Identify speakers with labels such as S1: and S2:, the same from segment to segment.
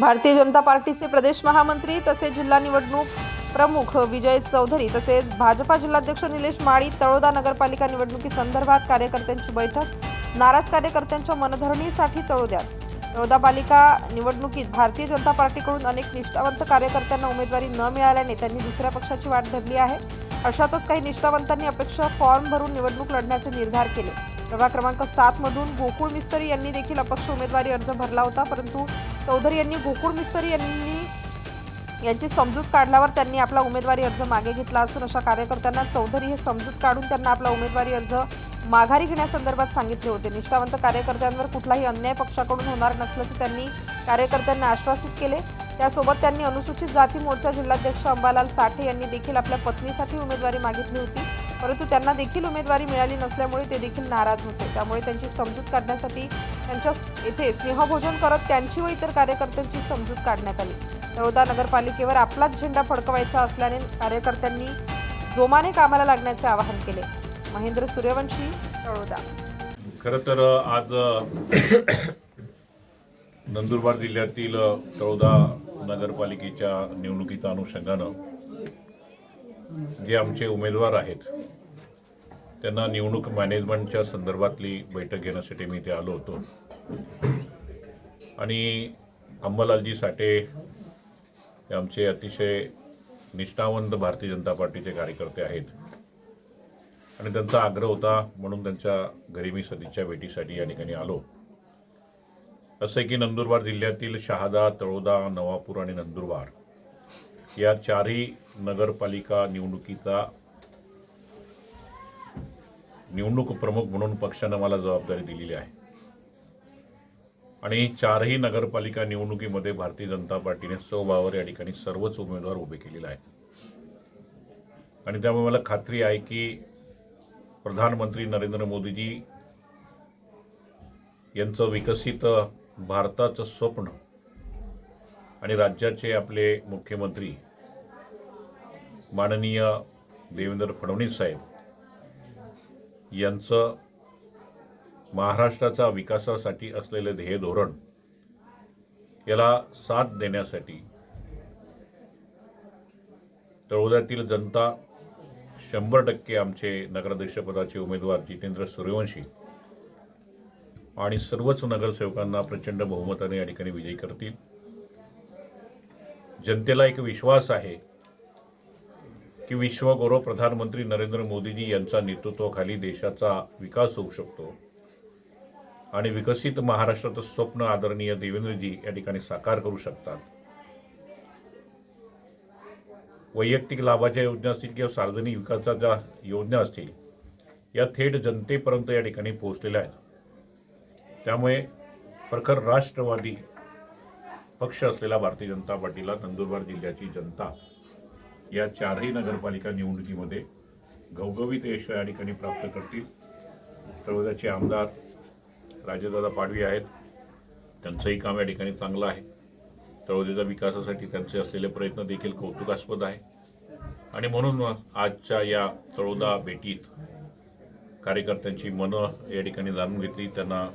S1: भारतीय जनता पार्टीचे प्रदेश महामंत्री तसेच जिल्हा निवडणूक प्रमुख विजय चौधरी तसेच भाजपा जिल्हाध्यक्ष निलेश माळी तळोदा नगरपालिका निवडणुकीसंदर्भात कार्यकर्त्यांची बैठक नाराज कार्यकर्त्यांच्या मनधरणीसाठी तळोद्यात. तळोदा पालिका निवडणुकीत भारतीय जनता पार्टीकडून अनेक निष्ठावंत कार्यकर्त्यांना उमेदवारी न मिळाल्याने त्यांनी दुसऱ्या पक्षाची वाट धरली आहे. अशातच काही निष्ठावंतांनी अपेक्षा फॉर्म भरून निवडणूक लढण्याचे निर्धार केले. प्रभाग क्रमांक सात मधून गोकुळ मिस्तरी यांनी देखील अपक्ष उमेदवारी अर्ज भरला होता परंतु चौधरी यांनी गोकुळ मिस्तरी यांनी यांची समजूत काढल्यावर त्यांनी आपला उमेदवारी अर्ज मागे घेतला असून अशा कार्यकर्त्यांना चौधरी हे समजूत काढून त्यांना आपला उमेदवारी अर्ज माघारी घेण्यासंदर्भात सांगितले होते. निष्ठावंत कार्यकर्त्यांवर कुठलाही अन्याय पक्षाकडून होणार नसल्याचे त्यांनी कार्यकर्त्यांना आश्वासित केले. त्यासोबत त्यांनी अनुसूचित जाती मोर्चा जिल्हाध्यक्ष अंबालाल साठे यांनी देखील आपल्या पत्नीसाठी उमेदवारी मागितली होती. परंतु त्यांना देखील उमेदवारी मिळाली नसल्यामुळे ते देखील नाराज होते. त्यामुळे त्यांची समजूत काढण्यासाठी त्यांच्या येथे स्नेहभोजन करत त्यांची व इतर कार्यकर्त्यांची समजूत काढण्यात आली. तळोदा नगरपालिकेवर आपलाच झेंडा फडकवायचा असल्याने कार्यकर्त्यांनी जोमाने कामाला लागण्याचे आवाहन केले. महेंद्र सूर्यवंशी तळोदा
S2: खरं तर आज नंदुरबार जिल्ह्यातील तळोदा नगरपालिकेच्या निवडणुकीच्या अनुषंगानं जे आमचे उमेदवार आहेत त्यांना निवडणूक मॅनेजमेंटच्या संदर्भातली बैठक घेण्यासाठी मी इथे आलो होतो. आणि अंबालालजी साठे हे आमचे अतिशय निष्ठावंत भारतीय जनता पार्टीचे कार्यकर्ते आहेत. आणि त्यांचा आग्रह होता म्हणून त्यांच्या घरी मी सदिच्छा भेटीसाठी या ठिकाणी आलो. असं आहे की नंदुरबार जिल्ह्यातील शहादा तळोदा नवापूर आणि नंदुरबार या चारही नगरपालिका निवडणुकीचा निवडणूक प्रमुख म्हणून पक्षानं मला जबाबदारी दिलेली आहे. आणि चारही नगरपालिका निवडणुकीमध्ये भारतीय जनता पार्टीने स्वभावावर या ठिकाणी सर्वच उमेदवार उभे केलेले आहेत. आणि त्यामुळे मला खात्री आहे की प्रधानमंत्री नरेंद्र मोदीजी यांचं विकसित भारताचं स्वप्न आणि राज्याचे आपले मुख्यमंत्री माननीय देवेंद्र फडणवीस साहेब यांचं महाराष्ट्राचा विकासासाठी असलेलं ध्येय धोरण याला साथ देण्यासाठी तळोद्यातील जनता शंभर टक्के आमचे नगराध्यक्षपदाचे उमेदवार जितेंद्र सूर्यवंशी आणि सर्वच नगरसेवकांना प्रचंड बहुमताने या ठिकाणी विजयी करतील. जनतेला एक विश्वास आहे की विश्वगौरव प्रधानमंत्री नरेंद्र मोदीजी यांच्या नेतृत्वाखाली देशाचा विकास होऊ शकतो. आणि विकसित महाराष्ट्राचं स्वप्न आदरणीय देवेंद्रजी या ठिकाणी साकार करू शकतात. वैयक्तिक लाभाच्या योजना असतील किंवा सार्वजनिक विकासाच्या योजना असतील या थेट जनतेपर्यंत या ठिकाणी पोहोचलेल्या आहेत. त्यामुळे प्रखर राष्ट्रवादी पक्ष असलेला भारतीय जनता पार्टीला नंदुरबार जिल्ह्याची जनता या चारही नगरपालिका निवडणुकीमध्ये घवघवीत यश या ठिकाणी प्राप्त करतील. तळोद्याचे आमदार राजेदादा पाडवी आहेत. त्यांचंही काम या ठिकाणी चांगलं आहे. तळोदेच्या विकासासाठी त्यांचे असलेले प्रयत्न देखील कौतुकास्पद आहे. आणि म्हणून आजच्या या तळोदा भेटीत कार्यकर्त्यांची मनं या ठिकाणी जाणून घेतली. त्यांना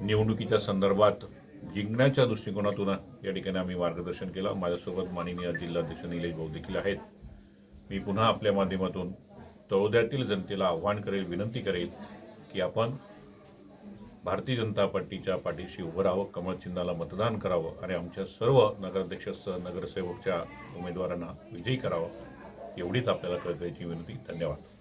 S2: निवडणुकीच्या संदर्भात जिंकण्याच्या दृष्टिकोनातून या ठिकाणी आम्ही मार्गदर्शन केलं. माझ्यासोबत माननीय जिल्हाध्यक्ष निलेश भाऊ देखील आहेत. मी पुन्हा आपल्या माध्यमातून तळोद्यातील जनतेला आव्हान करेल विनंती करेल की आपण भारतीय जनता पार्टीच्या पाठीशी उभं राहावं कमळ चिन्हाला मतदान करावं आणि आमच्या सर्व नगराध्यक्षसह नगरसेवकच्या उमेदवारांना विजयी करावं एवढीच आपल्याला कळकळीची विनंती. धन्यवाद.